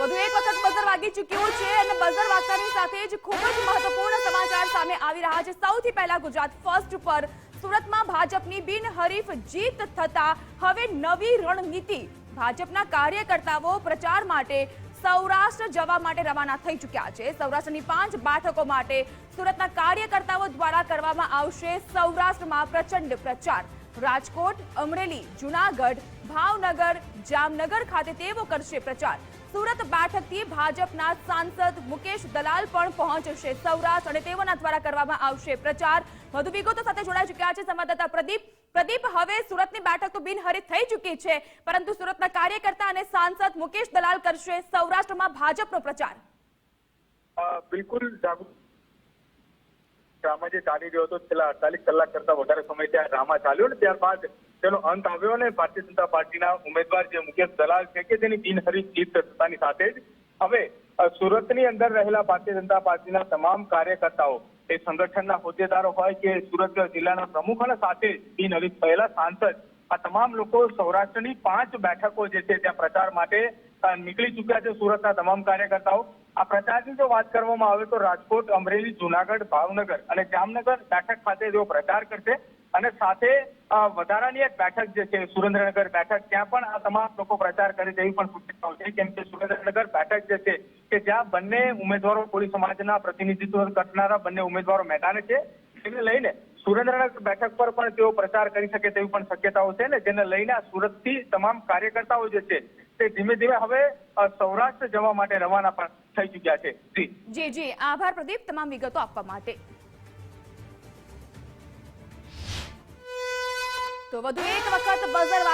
વધુ એક વખત બઝર વાગી ચૂક્યો છે અને બઝર વાગતાની સાથે જ ખૂબ જ મહત્વપૂર્ણ સમાચાર સામે આવી રહ્યા છે. સૌથી પહેલા ગુજરાત ફર્સ્ટ પર સુરતમાં ભાજપની બિનહરીફ જીત થતા હવે નવી રણનીતિ. ભાજપના કાર્યકર્તાઓ પ્રચાર માટે સૌરાષ્ટ્ર જવા માટે રવાના થઈ ચૂક્યા છે. સૌરાષ્ટ્રની પાંચ બેઠકો માટે સુરતના કાર્યકર્તાઓ દ્વારા કરવામાં આવશે સૌરાષ્ટ્રમાં પ્રચંડ પ્રચાર. રાજકોટ, અમરેલી, જુનાગઢ, ભાવનગર, જામનગર ખાતે તેઓ કરશે પ્રચાર. સુરત બેઠકથી ભાજપના સાંસદ મુકેશ દલાલ પણ પહોંચશે. સૌરાષ્ટ્ર અને તેઓના દ્વારા કરવામાં આવશે પ્રચાર. વધુ વિગતો સાથે જોડાઈ ચૂક્યા છે સંવાદદાતા પ્રદીપ. પ્રદીપ, હવે સુરતની બેઠક તો બિનહરીફ થઈ ચૂકી છે, પરંતુ સુરતના કાર્યકર્તા અને સાંસદ મુકેશ દલાલ કરશે સૌરાષ્ટ્રમાં ભાજપનો પ્રચાર. બિલકુલ જાગૃત ડ્રામા જે ચાલી રહ્યો હતો છેલ્લા અડતાલીસ કલાક કરતા વધારે સમય ત્યાં ડ્રામા ચાલ્યો ને ત્યારબાદ તેનો અંત આવ્યો અને ભારતીય જનતા પાર્ટીના ઉમેદવાર જે મુકેશ દલાલ છે કે તેની બિનહરીફ જીત થતાની સાથે જ હવે સુરતની અંદર રહેલા ભારતીય જનતા પાર્ટીના તમામ કાર્યકર્તાઓ, એ સંગઠનના હોદ્દેદારો હોય કે સુરત જિલ્લાના પ્રમુખ અને સાથે બિનહરીફ થયેલા સાંસદ આ તમામ લોકો સૌરાષ્ટ્રની પાંચ બેઠકો જે છે ત્યાં પ્રચાર માટે નીકળી ચૂક્યા છે સુરતના તમામ કાર્યકર્તાઓ. આ પ્રચારની જો વાત કરવામાં આવે તો રાજકોટ, અમરેલી, જુનાગઢ, ભાવનગર અને જામનગર બેઠક ખાતે તેઓ પ્રચાર કરશે અને સાથે વધારાની એક બેઠક જે છે, સુરેન્દ્રનગર બેઠક, ત્યાં પણ આ તમામ લોકો પ્રચાર કરે તેવી પણ સૂચનાઓ છે. કેમ કે સુરેન્દ્રનગર બેઠક જે છે કે જ્યાં બંને ઉમેદવારો કોળી સમાજના પ્રતિનિધિત્વ કરનારા બંને ઉમેદવારો મેદાને છે. તેને લઈને સુરેન્દ્રનગર બેઠક પર પણ તેઓ પ્રચાર કરી શકે તેવી પણ શક્યતાઓ છે ને, જેને લઈને સુરતથી તમામ કાર્યકર્તાઓ જે છે તે ધીમે ધીમે હવે સૌરાષ્ટ્ર જવા માટે રવાના પણ થઈ ચૂક્યા છે. જી. જી આભાર પ્રદીપ, તમામ વિગતો આપવા માટે. તો વધુ એક વખત બઝર